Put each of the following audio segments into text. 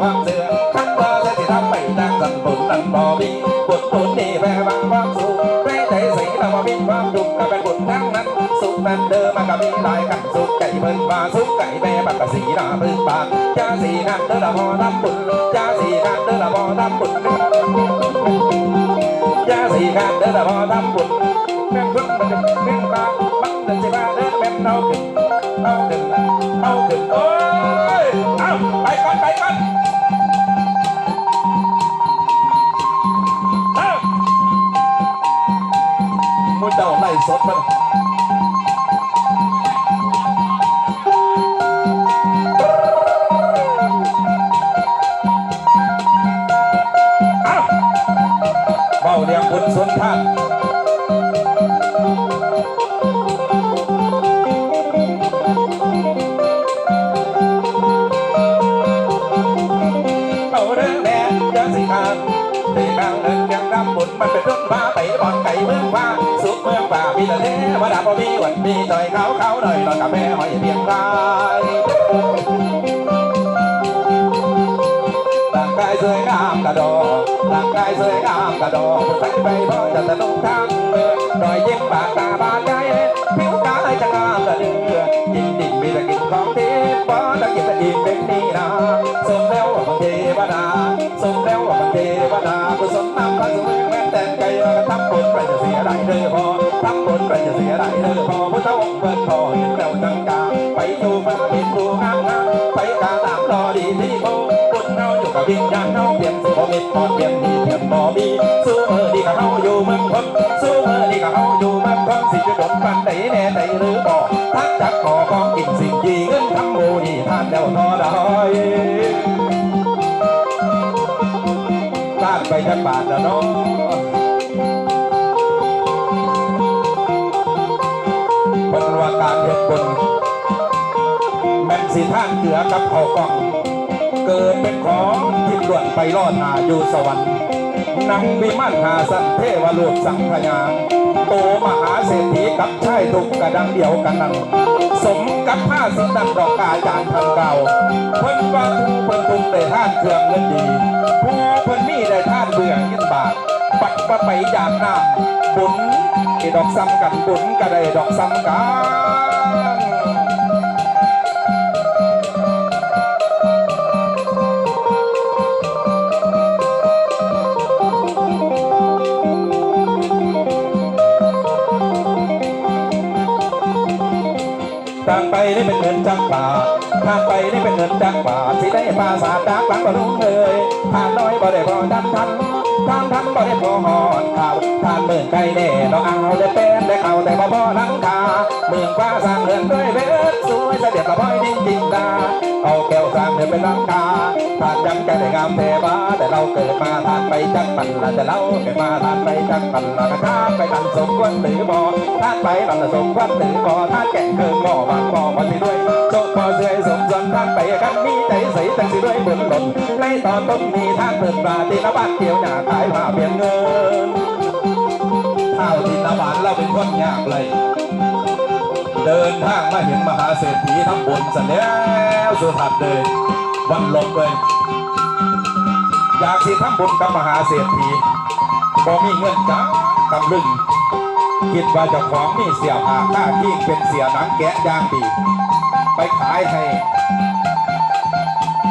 คามเสือขั้นว่าจะที่ทำไปทางสันผลนั้งบ่มีบุญผลนี่แปลว่าความสุขไม่ได้ใส่เราว่บิบความดุกก็เป็นบุญทั้งนั้นสุขนั้นเดิมมันก็มีลายกันสุขไก่เพิ่นว่าสุขไก่แม่บักกะสีนาเพิ่นบานจ้าสีนั้นเด้อละพอทำบุญจ้าสีนั้นเด้อละพอทำบุญจ้าสีนั้นเด้อละพอทำบุญแม่พิ่งมันจะเป็นบานบังเดินสิบาเด้อแม่เอาขึ้นเอาขึ้นเอาขึ้นโอ้ สดมันอ้าเบาเรียงบุญสนท่านเอาเรื่องแดงจะสิทาน ตีกลางเดินยังรำบุญมันเป็นรื่องฟ้าไปบอลไก่เมืองฟ้าสุขเมืองฟ้ามีแต่เทวดาพอมีวันมีหน่อยเขาเขาหน่อยหน่อยกับแม่หอยเพียงรายร่างกายสวยงามกระโดอกร่างกายสวยงามกระโดอกใส่ไปเพราะจะสนุกทั้งเมื่อรอยยิ้มปากตาบานใจผิวกายจะงามกระเดือยินดีมีแต่กินของทิ กินตะอิ่มเป็นนี่นาสมแล้วว่าเทวดาสมแล้วว่าเทวดากุศลนำพระสมุนแม้แต่ไกลมาทำบุญไปจะเสียได้เลยพอทำบุญไปจะเสียได้เลยพอพุทธองค์เปิดพอเห็นแล้วจังกาไปดูฟ้าบินดูงามงามไปกาตามรอดีที่โบบุญเฮาอยู่กับวิญญาณเฮาเปลี่ยนสิบ่มิดพอเปลี่ยนดีเปลี่ยนบ่มีสู้เออดีกับเฮาอยู่เมืองคนสู้เออดีกับเฮาอยู่ สิจะดนปันไหนแน่ไหนหรือบ่ทักจักขอของกินสิ่งดีเงินทำโมนี่ทานแล้วทอดอยลาดไปจักบาทแล้วเนาะเพิ่นว่าการเฮ็ดบุญแม่นสิท่านเกลือกับข้ากอง เกิดเป็นของที่ล้วนไปรอดหาอยู่สวรรค์ นังวิมานหาสันเทวโลกสังขยาโตมหาเศรษฐีกับชายทุกกระดังเดียวกันนั้นสมกับผ้าสินันดอกกาจานทันเก่าเพิ่นว่าผู้เพิ่นทุกได้ท่านเครื่องเงินดีผู้เพิ่นมีได้ท่านเบื่อเงินบาทปัดประไปยามน้ำบุญที่ดอกซ้ำกันบุญก็ได้ดอกซ้ำกัน ทางไปนี่เป็นเงินจักบาททางไปนี่เป็นเงินจักบาทสิได้ภาษาจากหลังบ่ลุงเลยทานน้อยบ่ได้พอดันทันทางทันบ่ได้พอหอนข่าวทานเมืองไกลแน่เราเอาได้เป็นได้เอาแต่บ่พอหลังคาเมืองฟ้าสร้างเรือนด้วยเพชรสวยเสด็จละพ้อยนิ่งจริงดาเอาแก้วสร้างเรือนเป็นลังคา ทานยังใจได้งามเทวาแต่เราเกิดมาทานไปจักปันละแต่เราเกิดมาทานไปจักปันละกระทาไปทันสมควรหรือบ่ทานไปทันสมควรหรือบ่ทานแก่งเกินบ่บางบ่พอสิด้วยโชคพอเสื่อยสมส่วนทานไปกันมีใจใสตั้งสิด้วยบุญหล่นในตอนต้นมีทานเปิดปลาตีละบาทเกี่ยวหน้าขายผ้าเปลี่ยนเงินข้าวทินละบาทเราเป็นคนยากเลยเดินทางมาเห็นมหาเศรษฐีทำบุญเสร็จแล้วสุดทัดเลย วันลบเลย อยากสิทำบุญกับมหาเศรษฐีบ่มีเงินจ้ากำลึงคิดว่าเจ้าของมีเสียผ้าค่าที่เป็นเสียหนังแกะย่างดี ไปขายให้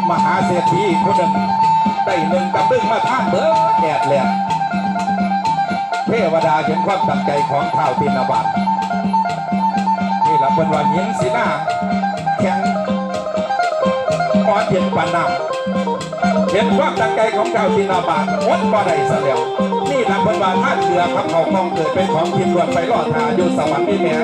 มหาเศรษฐีคนหนึ่งได้หนึ่งกำลึงมาท่านเบิดแอดแหลกเทวดาเห็นความตั้งใจของข้าวตินบาตนี่ละเป็นว่าหินสีหน้า ปานน้ำเห็นความตั้งใจของเจ้าทินาบาทวดบ่ได้ซะแล้วนี่ละเพิ่นว่าท่านเรือขับเขาคองเกิดเป็นของทิมล้วนไปรอดหาอยู่สวรรค์นี่แม่